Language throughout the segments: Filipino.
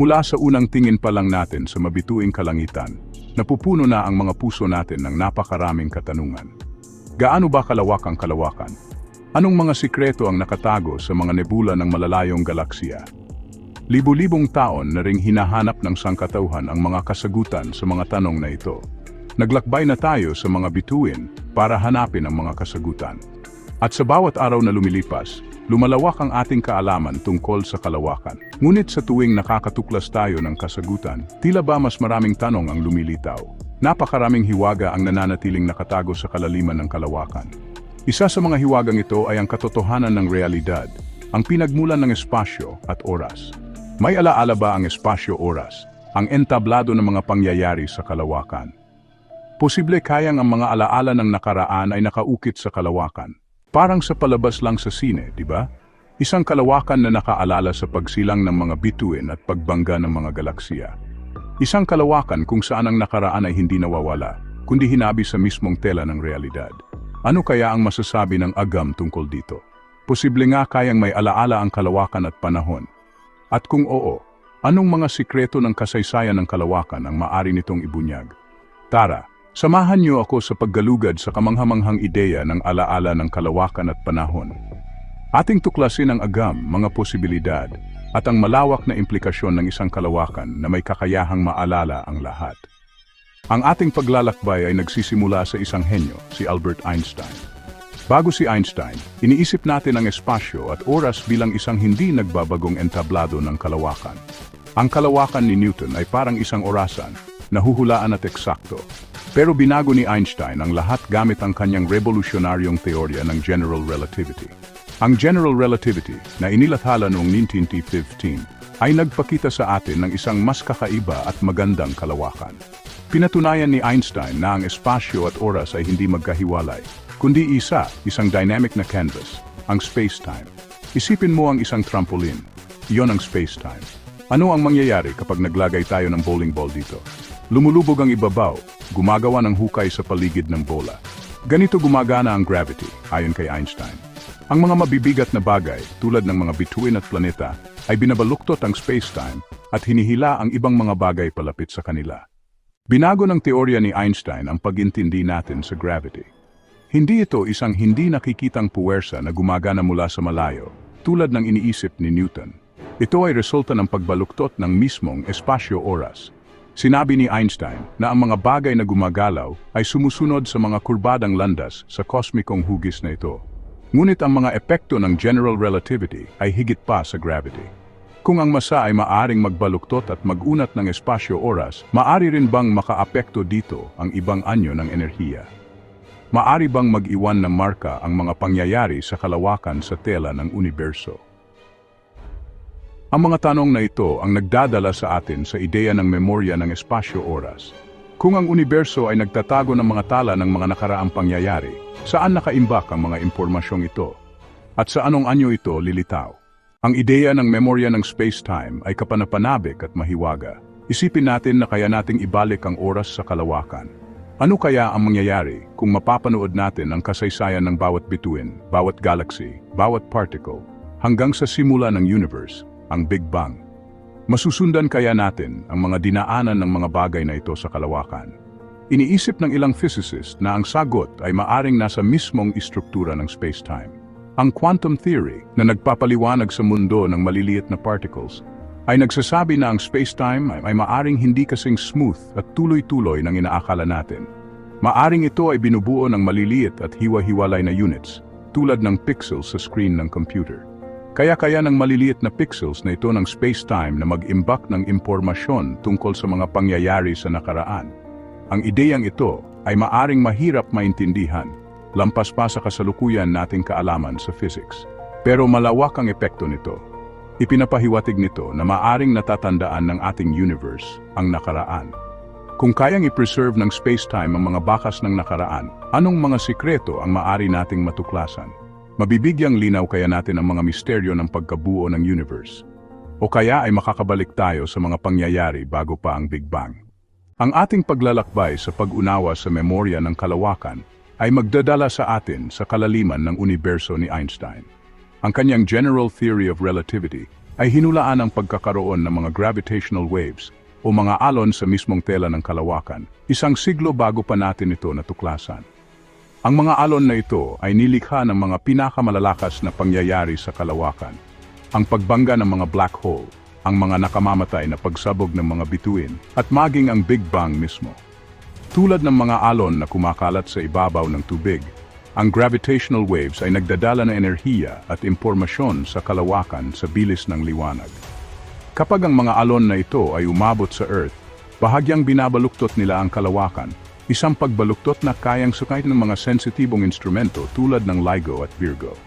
Mula sa unang tingin pa lang natin sa mabituing kalangitan, napupuno na ang mga puso natin ng napakaraming katanungan. Gaano ba kalawak ang kalawakan? Anong mga sikreto ang nakatago sa mga nebula ng malalayong galaksiya? Libu-libong taon na ring hinahanap ng sangkatauhan ang mga kasagutan sa mga tanong na ito. Naglakbay na tayo sa mga bituin para hanapin ang mga kasagutan. At sa bawat araw na lumilipas, lumalawak ang ating kaalaman tungkol sa kalawakan. Ngunit sa tuwing nakakatuklas tayo ng kasagutan, tila ba mas maraming tanong ang lumilitaw? Napakaraming hiwaga ang nananatiling nakatago sa kalaliman ng kalawakan. Isa sa mga hiwagang ito ay ang katotohanan ng realidad, ang pinagmulan ng espasyo at oras. May alaala ba ang espasyo-oras, ang entablado ng mga pangyayari sa kalawakan? Posible kayang ang mga alaala ng nakaraan ay nakaukit sa kalawakan. Parang sa palabas lang sa sine, di ba? Isang kalawakan na nakaalala sa pagsilang ng mga bituin at pagbangga ng mga galaksiya. Isang kalawakan kung saan ang nakaraan ay hindi nawawala, kundi hinabi sa mismong tela ng realidad. Ano kaya ang masasabi ng agam tungkol dito? Posible nga kayang may alaala ang kalawakan at panahon. At kung oo, anong mga sikreto ng kasaysayan ng kalawakan ang maari nitong ibunyag? Tara, samahan niyo ako sa paggalugad sa kamanghamanghang ideya ng alaala ng kalawakan at panahon. Ating tuklasin ang agam, mga posibilidad, at ang malawak na implikasyon ng isang kalawakan na may kakayahang maalala ang lahat. Ang ating paglalakbay ay nagsisimula sa isang henyo, si Albert Einstein. Bago si Einstein, iniisip natin ang espasyo at oras bilang isang hindi nagbabagong entablado ng kalawakan. Ang kalawakan ni Newton ay parang isang orasan, nahuhulaan at eksakto. Pero binago ni Einstein ang lahat gamit ang kanyang revolusyonaryong teorya ng general relativity. Ang general relativity na inilathala noong 1915 ay nagpakita sa atin ng isang mas kakaiba at magandang kalawakan. Pinatunayan ni Einstein na ang espasyo at oras ay hindi magkahiwalay, kundi isa, isang dynamic na canvas, ang space-time. Isipin mo ang isang trampoline. Iyon ang space-time. Ano ang mangyayari kapag naglagay tayo ng bowling ball dito? Lumulubog ang ibabaw, gumagawa ng hukay sa paligid ng bola. Ganito gumagana ang gravity, ayon kay Einstein. Ang mga mabibigat na bagay, tulad ng mga bituin at planeta, ay binabaluktot ang space-time at hinihila ang ibang mga bagay palapit sa kanila. Binago ng teorya ni Einstein ang pagintindi natin sa gravity. Hindi ito isang hindi nakikitang puwersa na gumagana mula sa malayo, tulad ng iniisip ni Newton. Ito ay resulta ng pagbaluktot ng mismong espasyo-oras. Sinabi ni Einstein na ang mga bagay na gumagalaw ay sumusunod sa mga kurbadang landas sa kosmikong hugis na ito. Ngunit ang mga epekto ng general relativity ay higit pa sa gravity. Kung ang masa ay maaring magbaluktot at magunat ng espasyo-oras, maari rin bang makaapekto dito ang ibang anyo ng enerhiya? Maari bang mag-iwan ng marka ang mga pangyayari sa kalawakan sa tela ng universo? Ang mga tanong na ito ang nagdadala sa atin sa ideya ng memorya ng espasyo-oras. Kung ang universo ay nagtatago ng mga tala ng mga nakaraang pangyayari, saan nakaimbak ang mga impormasyong ito? At sa anong anyo ito lilitaw? Ang ideya ng memorya ng space-time ay kapanapanabik at mahiwaga. Isipin natin na kaya nating ibalik ang oras sa kalawakan. Ano kaya ang mangyayari kung mapapanood natin ang kasaysayan ng bawat bituin, bawat galaxy, bawat particle, hanggang sa simula ng universe, ang Big Bang? Masusundan kaya natin ang mga dinaanan ng mga bagay na ito sa kalawakan? Iniisip ng ilang physicist na ang sagot ay maaring nasa mismong istruktura ng space-time. Ang quantum theory na nagpapaliwanag sa mundo ng maliliit na particles ay nagsasabi na ang space-time ay, maaring hindi kasing smooth at tuloy-tuloy ng inaakala natin. Maaring ito ay binubuo ng maliliit at hiwa-hiwalay na units, tulad ng pixels sa screen ng computer. Kaya kaya ng maliliit na pixels na ito ng space-time na mag-imbak ng impormasyon tungkol sa mga pangyayari sa nakaraan. Ang ideyang ito ay maaring mahirap maintindihan, lampas pa sa kasalukuyan nating kaalaman sa physics. Pero malawak ang epekto nito. Ipinapahiwatig nito na maaring natatandaan ng ating universe ang nakaraan. Kung kayang i-preserve ng space-time ang mga bakas ng nakaraan, anong mga sikreto ang maari nating matuklasan? Mabibigyang linaw kaya natin ang mga misteryo ng pagkabuo ng universe. O kaya ay makakabalik tayo sa mga pangyayari bago pa ang Big Bang. Ang ating paglalakbay sa pag-unawa sa memorya ng kalawakan ay magdadala sa atin sa kalaliman ng universo ni Einstein. Ang kanyang general theory of relativity ay hinulaan ang pagkakaroon ng mga gravitational waves o mga alon sa mismong tela ng kalawakan, isang siglo bago pa natin ito natuklasan. Ang mga alon na ito ay nilikha ng mga pinakamalalakas na pangyayari sa kalawakan. Ang pagbangga ng mga black hole, ang mga nakamamatay na pagsabog ng mga bituin, at maging ang Big Bang mismo. Tulad ng mga alon na kumakalat sa ibabaw ng tubig, ang gravitational waves ay nagdadala ng enerhiya at impormasyon sa kalawakan sa bilis ng liwanag. Kapag ang mga alon na ito ay umabot sa Earth, bahagyang binabaluktot nila ang kalawakan, isang pagbaluktot na kayang sukayin ng mga sensitibong instrumento tulad ng LIGO at Virgo.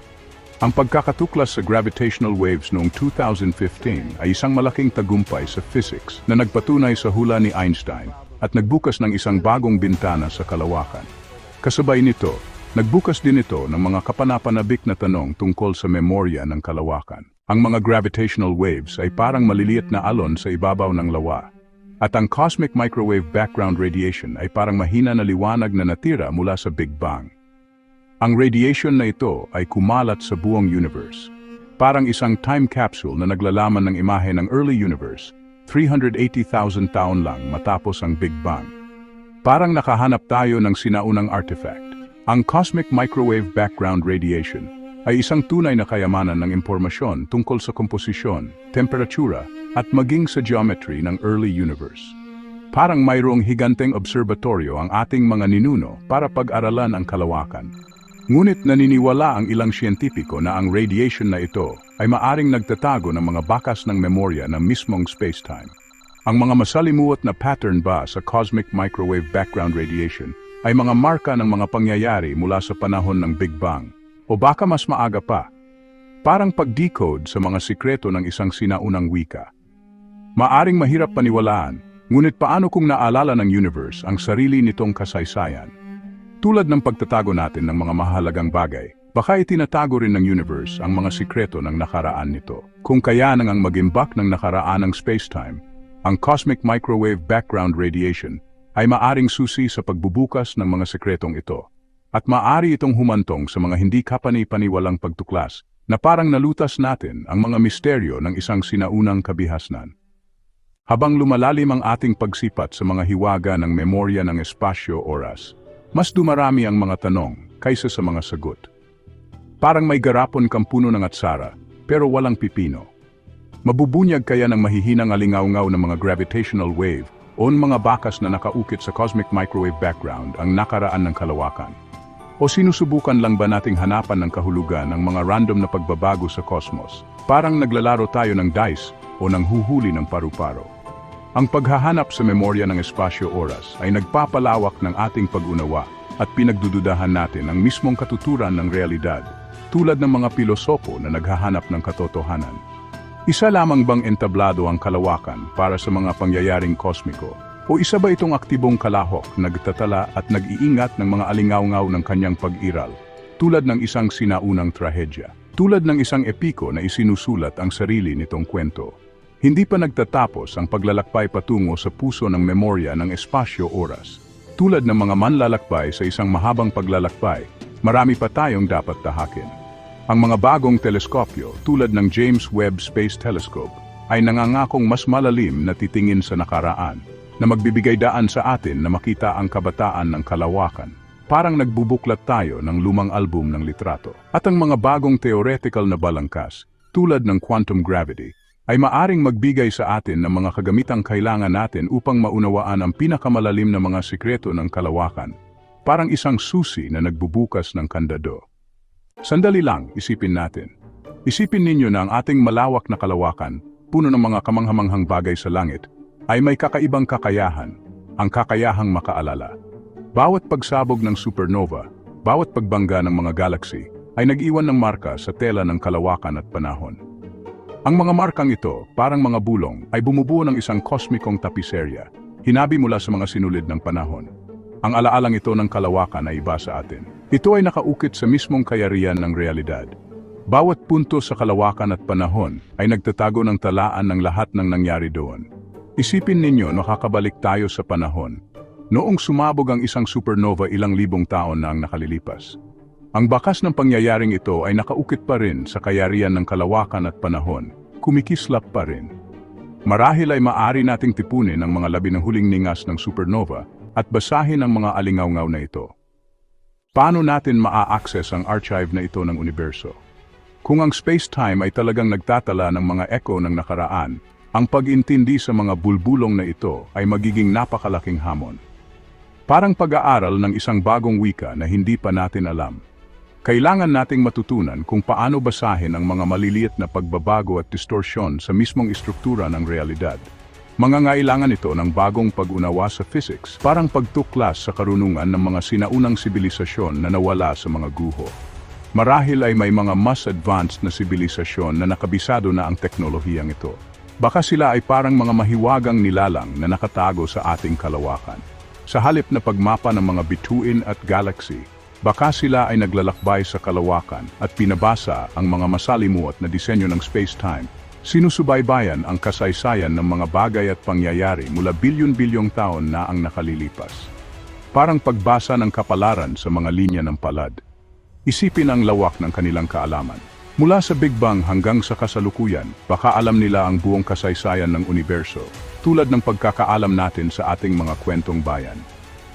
Ang pagkakatuklas sa gravitational waves noong 2015 ay isang malaking tagumpay sa physics na nagpatunay sa hula ni Einstein at nagbukas ng isang bagong bintana sa kalawakan. Kasabay nito, nagbukas din ito ng mga kapanapanabik na tanong tungkol sa memorya ng kalawakan. Ang mga gravitational waves ay parang maliliit na alon sa ibabaw ng lawa. At ang cosmic microwave background radiation ay parang mahina na liwanag na natira mula sa Big Bang. Ang radiation na ito ay kumalat sa buong universe. Parang isang time capsule na naglalaman ng imahe ng early universe, 380,000 taon lang matapos ang Big Bang. Parang nakahanap tayo ng sinaunang artifact. Ang cosmic microwave background radiation ay isang tunay na kayamanan ng impormasyon tungkol sa komposisyon, temperatura, at maging sa geometry ng early universe. Parang mayroong higanteng obserbatoryo ang ating mga ninuno para pag-aralan ang kalawakan. Ngunit naniniwala ang ilang siyentipiko na ang radiation na ito ay maaring nagtatago ng mga bakas ng memorya ng mismong spacetime. Ang mga masalimuot na pattern ba sa cosmic microwave background radiation ay mga marka ng mga pangyayari mula sa panahon ng Big Bang o baka mas maaga pa. Parang pag-decode sa mga sikreto ng isang sinaunang wika. Maaring mahirap paniwalaan, ngunit paano kung naalala ng universe ang sarili nitong kasaysayan? Tulad ng pagtatago natin ng mga mahalagang bagay, baka itinatago rin ng universe ang mga sikreto ng nakaraan nito. Kung kaya nang ang magimbak ng nakaraan ng spacetime, ang cosmic microwave background radiation ay maaring susi sa pagbubukas ng mga sikretong ito. At maaari itong humantong sa mga hindi kapani-paniwalang pagtuklas na parang nalutas natin ang mga misteryo ng isang sinaunang kabihasnan. Habang lumalalim ang ating pagsipat sa mga hiwaga ng memorya ng espasyo-oras, mas dumarami ang mga tanong kaysa sa mga sagot. Parang may garapon kang puno ng atsara, pero walang pipino. Mabubunyag kaya ng mahihinang alingaw-ngaw ng mga gravitational wave o ng mga bakas na nakaukit sa cosmic microwave background ang nakaraan ng kalawakan? O sinusubukan lang ba nating hanapan ng kahulugan ng mga random na pagbabago sa cosmos? Parang naglalaro tayo ng dice o ng huhuli ng paru-paro. Ang paghahanap sa memorya ng espasyo-oras ay nagpapalawak ng ating pag-unawa at pinagdududahan natin ang mismong katuturan ng realidad, tulad ng mga pilosopo na naghahanap ng katotohanan. Isa lamang bang entablado ang kalawakan para sa mga pangyayaring kosmiko? O isa ba itong aktibong kalahok nagtatala at nag-iingat ng mga alingaw-ngaw ng kanyang pag-iral, tulad ng isang sinaunang trahedya, tulad ng isang epiko na isinusulat ang sarili nitong kwento? Hindi pa nagtatapos ang paglalakbay patungo sa puso ng memorya ng espasyo-oras. Tulad ng mga manlalakbay sa isang mahabang paglalakbay, marami pa tayong dapat tahakin. Ang mga bagong teleskopyo tulad ng James Webb Space Telescope ay nangangakong mas malalim na titingin sa nakaraan na magbibigay daan sa atin na makita ang kabataan ng kalawakan. Parang nagbubuklat tayo ng lumang album ng litrato. At ang mga bagong theoretical na balangkas, tulad ng quantum gravity, ay maaring magbigay sa atin ng mga kagamitang kailangan natin upang maunawaan ang pinakamalalim na mga sikreto ng kalawakan. Parang isang susi na nagbubukas ng kandado. Sandali lang, isipin natin. Isipin ninyo na ang ating malawak na kalawakan, puno ng mga kamanghamanghang bagay sa langit, ay may kakaibang kakayahan, ang kakayahang makaalala. Bawat pagsabog ng supernova, bawat pagbangga ng mga galaxy, ay nag-iwan ng marka sa tela ng kalawakan at panahon. Ang mga markang ito, parang mga bulong, ay bumubuo ng isang kosmikong tapiserya, hinabi mula sa mga sinulid ng panahon. Ang alaalang ito ng kalawakan ay iba sa atin. Ito ay nakaukit sa mismong kayarian ng realidad. Bawat punto sa kalawakan at panahon ay nagtatago ng talaan ng lahat ng nangyari doon. Isipin ninyo nakakabalik tayo sa panahon. Noong sumabog ang isang supernova ilang libong taon na ang nakalilipas. Ang bakas ng pangyayaring ito ay nakaukit pa rin sa kayarian ng kalawakan at panahon, kumikislap pa rin. Marahil ay maari nating tipunin ang mga labi ng huling ningas ng supernova at basahin ang mga alingaw-ngaw na ito. Paano natin maa-access ang archive na ito ng universo? Kung ang space-time ay talagang nagtatala ng mga echo ng nakaraan, ang pag-intindi sa mga bulbulong na ito ay magiging napakalaking hamon. Parang pag-aaral ng isang bagong wika na hindi pa natin alam. Kailangan nating matutunan kung paano basahin ang mga maliliit na pagbabago at distorsyon sa mismong istruktura ng realidad. Mangangailangan ito ng bagong pag-unawa sa physics, parang pagtuklas sa karunungan ng mga sinaunang sibilisasyon na nawala sa mga guho. Marahil ay may mga mas advanced na sibilisasyon na nakabisado na ang teknolohiyang ito. Baka sila ay parang mga mahiwagang nilalang na nakatago sa ating kalawakan. Sa halip na pagmapa ng mga bituin at galaxy, Baka sila ay naglalakbay sa kalawakan at pinabasa ang mga masalimuot na disenyo ng space-time. Sinusubaybayan ang kasaysayan ng mga bagay at pangyayari mula bilyon-bilyong taon na ang nakalilipas. Parang pagbasa ng kapalaran sa mga linya ng palad. Isipin ang lawak ng kanilang kaalaman. Mula sa Big Bang hanggang sa kasalukuyan, baka alam nila ang buong kasaysayan ng universo, tulad ng pagkakaalam natin sa ating mga kwentong bayan.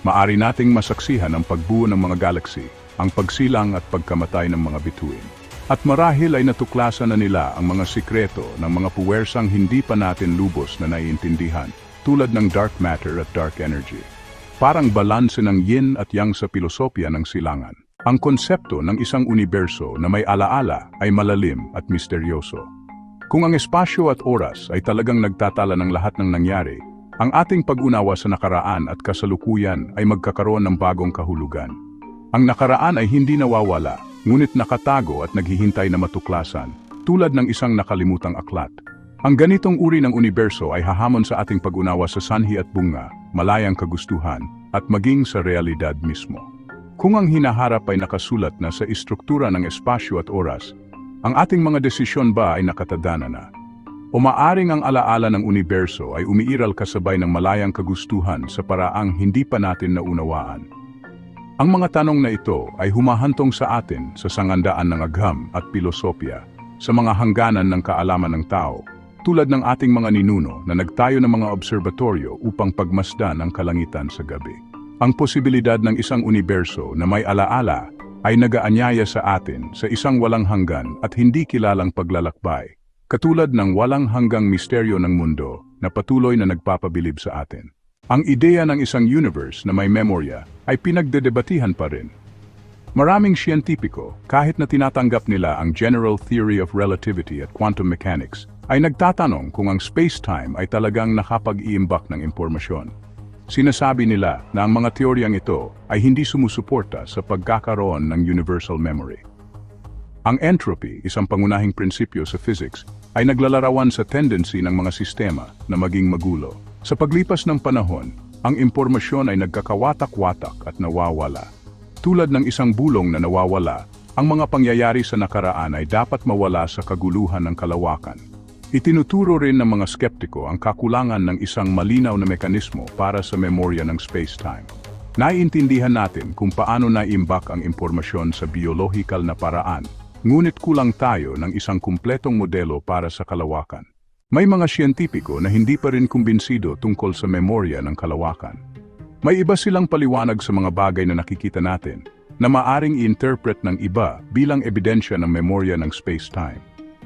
Maari nating masaksihan ang pagbuo ng mga galaxy, ang pagsilang at pagkamatay ng mga bituin. At marahil ay natuklasan na nila ang mga sikreto ng mga puwersang hindi pa natin lubos na naiintindihan, tulad ng dark matter at dark energy. Parang balanse ng yin at yang sa pilosopya ng silangan. Ang konsepto ng isang universo na may alaala ay malalim at misteryoso. Kung ang espasyo at oras ay talagang nagtatala ng lahat ng nangyari, ang ating pag-unawa sa nakaraan at kasalukuyan ay magkakaroon ng bagong kahulugan. Ang nakaraan ay hindi nawawala, ngunit nakatago at naghihintay na matuklasan, tulad ng isang nakalimutang aklat. Ang ganitong uri ng universo ay hahamon sa ating pag-unawa sa sanhi at bunga, malayang kagustuhan, at maging sa realidad mismo. Kung ang hinaharap ay nakasulat na sa istruktura ng espasyo at oras, ang ating mga desisyon ba ay nakatadana na? O maaring ang alaala ng universo ay umiiral kasabay ng malayang kagustuhan sa paraang hindi pa natin naunawaan. Ang mga tanong na ito ay humahantong sa atin sa sangandaan ng agham at pilosopya, sa mga hangganan ng kaalaman ng tao, tulad ng ating mga ninuno na nagtayo ng mga obserbatoryo upang pagmasdan ang kalangitan sa gabi. Ang posibilidad ng isang universo na may alaala ay nagaanyaya sa atin sa isang walang hanggan at hindi kilalang paglalakbay Katulad ng walang hanggang misteryo ng mundo na patuloy na nagpapabilib sa atin. Ang ideya ng isang universe na may memorya ay pinagdedebatihan pa rin. Maraming siyentipiko, kahit na tinatanggap nila ang General Theory of Relativity at Quantum Mechanics, ay nagtatanong kung ang space-time ay talagang nakapag-iimbak ng impormasyon. Sinasabi nila na ang mga teoryang ito ay hindi sumusuporta sa pagkakaroon ng universal memory. Ang entropy, isang pangunahing prinsipyo sa physics, ay naglalarawan sa tendency ng mga sistema na maging magulo. Sa paglipas ng panahon, ang impormasyon ay nagkakawatak-watak at nawawala. Tulad ng isang bulong na nawawala, ang mga pangyayari sa nakaraan ay dapat mawala sa kaguluhan ng kalawakan. Itinuturo rin ng mga skeptiko ang kakulangan ng isang malinaw na mekanismo para sa memorya ng space-time. Naiintindihan natin kung paano naimbak ang impormasyon sa biolohikal na paraan Ngunit kulang tayo ng isang kumpletong modelo para sa kalawakan. May mga siyentipiko na hindi pa rin kumbinsido tungkol sa memorya ng kalawakan. May iba silang paliwanag sa mga bagay na nakikita natin na maaring i-interpret ng iba bilang ebidensya ng memorya ng space-time.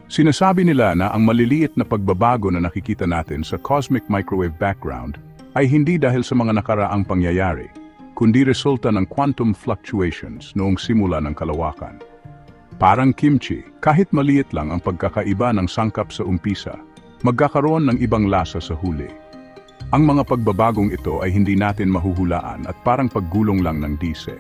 Sinasabi nila na ang maliliit na pagbabago na nakikita natin sa cosmic microwave background ay hindi dahil sa mga nakaraang pangyayari, kundi resulta ng quantum fluctuations noong simula ng kalawakan. Parang kimchi, kahit maliit lang ang pagkakaiba ng sangkap sa umpisa, magkakaroon ng ibang lasa sa huli. Ang mga pagbabagong ito ay hindi natin mahuhulaan at parang paggulong lang ng dise.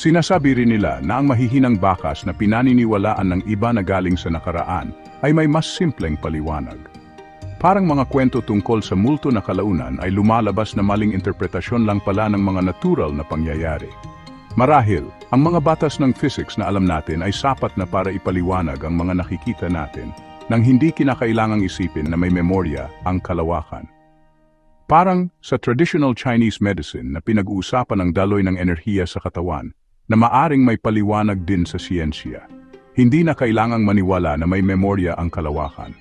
Sinasabi rin nila na ang mahihinang bakas na pinaniniwalaan ng iba na galing sa nakaraan ay may mas simpleng paliwanag. Parang mga kwento tungkol sa multo na kalaunan ay lumalabas na maling interpretasyon lang pala ng mga natural na pangyayari. Marahil, ang mga batas ng physics na alam natin ay sapat na para ipaliwanag ang mga nakikita natin nang hindi kinakailangang isipin na may memorya ang kalawakan. Parang sa traditional Chinese medicine na pinag-uusapan ng daloy ng enerhiya sa katawan na maaring may paliwanag din sa siyensya. Hindi na kailangang maniwala na may memorya ang kalawakan.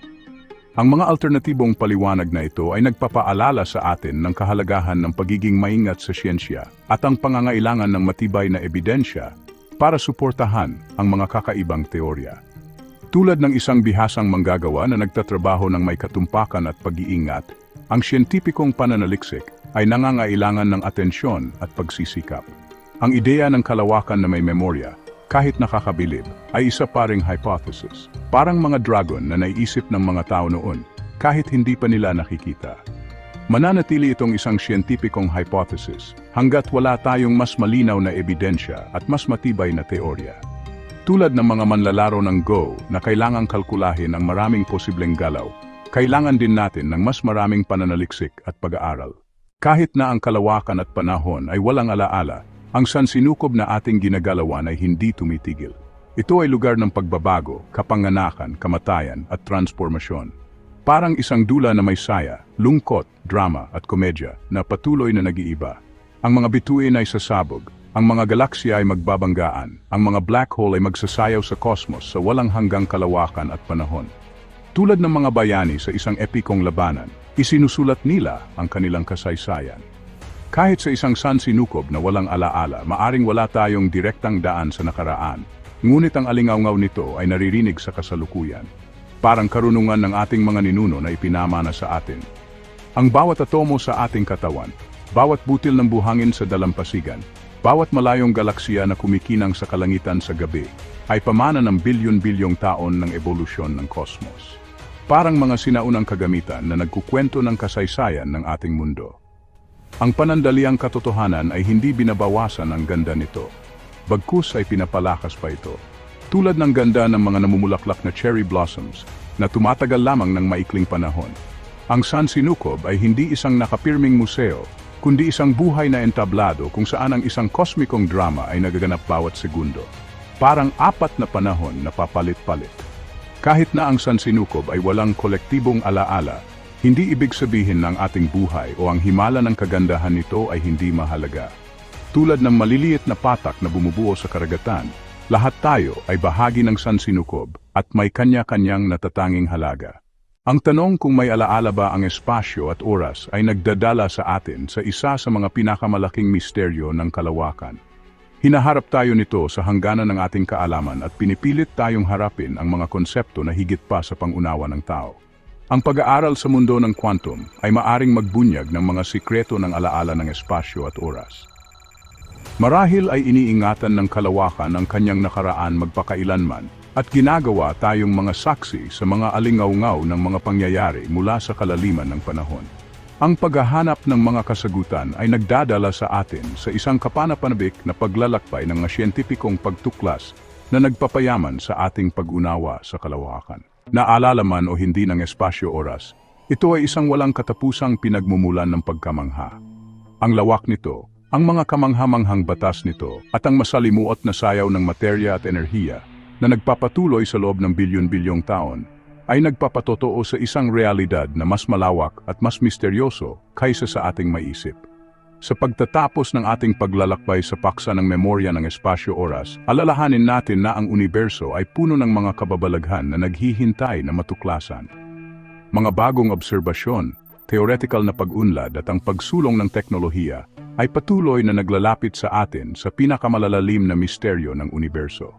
Ang mga alternatibong paliwanag na ito ay nagpapaalala sa atin ng kahalagahan ng pagiging maingat sa siyensya at ang pangangailangan ng matibay na ebidensya para suportahan ang mga kakaibang teorya. Tulad ng isang bihasang manggagawa na nagtatrabaho ng may katumpakan at pag-iingat, ang siyentipikong pananaliksik ay nangangailangan ng atensyon at pagsisikap. Ang ideya ng kalawakan na may memorya, kahit nakakabilib, ay isa pa ring hypothesis. Parang mga dragon na naiisip ng mga tao noon, kahit hindi pa nila nakikita. Mananatili itong isang siyentipikong hypothesis hanggat wala tayong mas malinaw na ebidensya at mas matibay na teorya. Tulad ng mga manlalaro ng Go na kailangang kalkulahin ang maraming posibleng galaw, kailangan din natin ng mas maraming pananaliksik at pag-aaral. Kahit na ang kalawakan at panahon ay walang alaala, ang sansinukob na ating ginagalawan ay hindi tumitigil. Ito ay lugar ng pagbabago, kapanganakan, kamatayan at transformasyon. Parang isang dula na may saya, lungkot, drama at komedya na patuloy na nag-iiba. Ang mga bituin ay sasabog, ang mga galaksya ay magbabanggaan, ang mga black hole ay magsasayaw sa kosmos sa walang hanggang kalawakan at panahon. Tulad ng mga bayani sa isang epikong labanan, isinusulat nila ang kanilang kasaysayan. Kahit sa isang sansinukob na walang alaala, maaring wala tayong direktang daan sa nakaraan, ngunit ang alingawngaw nito ay naririnig sa kasalukuyan. Parang karunungan ng ating mga ninuno na ipinamana sa atin. Ang bawat atomo sa ating katawan, bawat butil ng buhangin sa dalampasigan, bawat malayong galaksya na kumikinang sa kalangitan sa gabi, ay pamana ng bilyon-bilyong taon ng ebolusyon ng kosmos. Parang mga sinaunang kagamitan na nagkukwento ng kasaysayan ng ating mundo. Ang panandaliang katotohanan ay hindi binabawasan ang ganda nito. Bagkus ay pinapalakas pa ito. Tulad ng ganda ng mga namumulaklak na cherry blossoms na tumatagal lamang ng maikling panahon. Ang San Sinukob ay hindi isang nakapirming museo, kundi isang buhay na entablado kung saan ang isang kosmikong drama ay nagaganap bawat segundo. Parang apat na panahon na papalit-palit. Kahit na ang San Sinukob ay walang kolektibong alaala, hindi ibig sabihin ng ating buhay o ang himala ng kagandahan nito ay hindi mahalaga. Tulad ng maliliit na patak na bumubuo sa karagatan, lahat tayo ay bahagi ng sansinukob at may kanya-kanyang natatanging halaga. Ang tanong kung may alaala ba ang espasyo at oras ay nagdadala sa atin sa isa sa mga pinakamalaking misteryo ng kalawakan. Hinaharap tayo nito sa hangganan ng ating kaalaman at pinipilit tayong harapin ang mga konsepto na higit pa sa pangunawa ng tao. Ang pag-aaral sa mundo ng quantum ay maaring magbunyag ng mga sikreto ng alaala ng espasyo at oras. Marahil ay iniingatan ng kalawakan ang kanyang nakaraan magpakailanman at ginagawa tayong mga saksi sa mga alingaw-ngaw ng mga pangyayari mula sa kalaliman ng panahon. Ang paghahanap ng mga kasagutan ay nagdadala sa atin sa isang kapanapanabik na paglalakbay ng siyentipikong pagtuklas na nagpapayaman sa ating pag-unawa sa kalawakan. Naalala man o hindi ng espasyo oras, ito ay isang walang katapusang pinagmumulan ng pagkamangha. Ang lawak nito, ang mga kamanghamanghang batas nito, at ang masalimuot na sayaw ng materya at enerhiya na nagpapatuloy sa loob ng bilyon-bilyong taon, ay nagpapatotoo sa isang realidad na mas malawak at mas misteryoso kaysa sa ating maisip. Sa pagtatapos ng ating paglalakbay sa paksa ng memorya ng espasyo-oras, alalahanin natin na ang universo ay puno ng mga kababalaghan na naghihintay na matuklasan. Mga bagong obserbasyon, theoretical na pag-unlad at ang pagsulong ng teknolohiya ay patuloy na naglalapit sa atin sa pinakamalalalim na misteryo ng universo.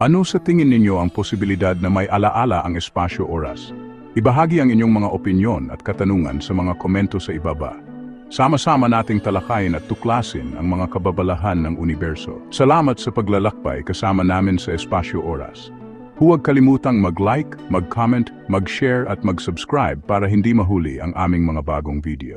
Ano sa tingin ninyo ang posibilidad na may alaala ang espasyo-oras? Ibahagi ang inyong mga opinyon at katanungan sa mga komento sa ibaba. Sama-sama nating talakayin at tuklasin ang mga kababalahan ng universo. Salamat sa paglalakbay kasama namin sa Espasyo Oras. Huwag kalimutang mag-like, mag-comment, mag-share at mag-subscribe para hindi mahuli ang aming mga bagong video.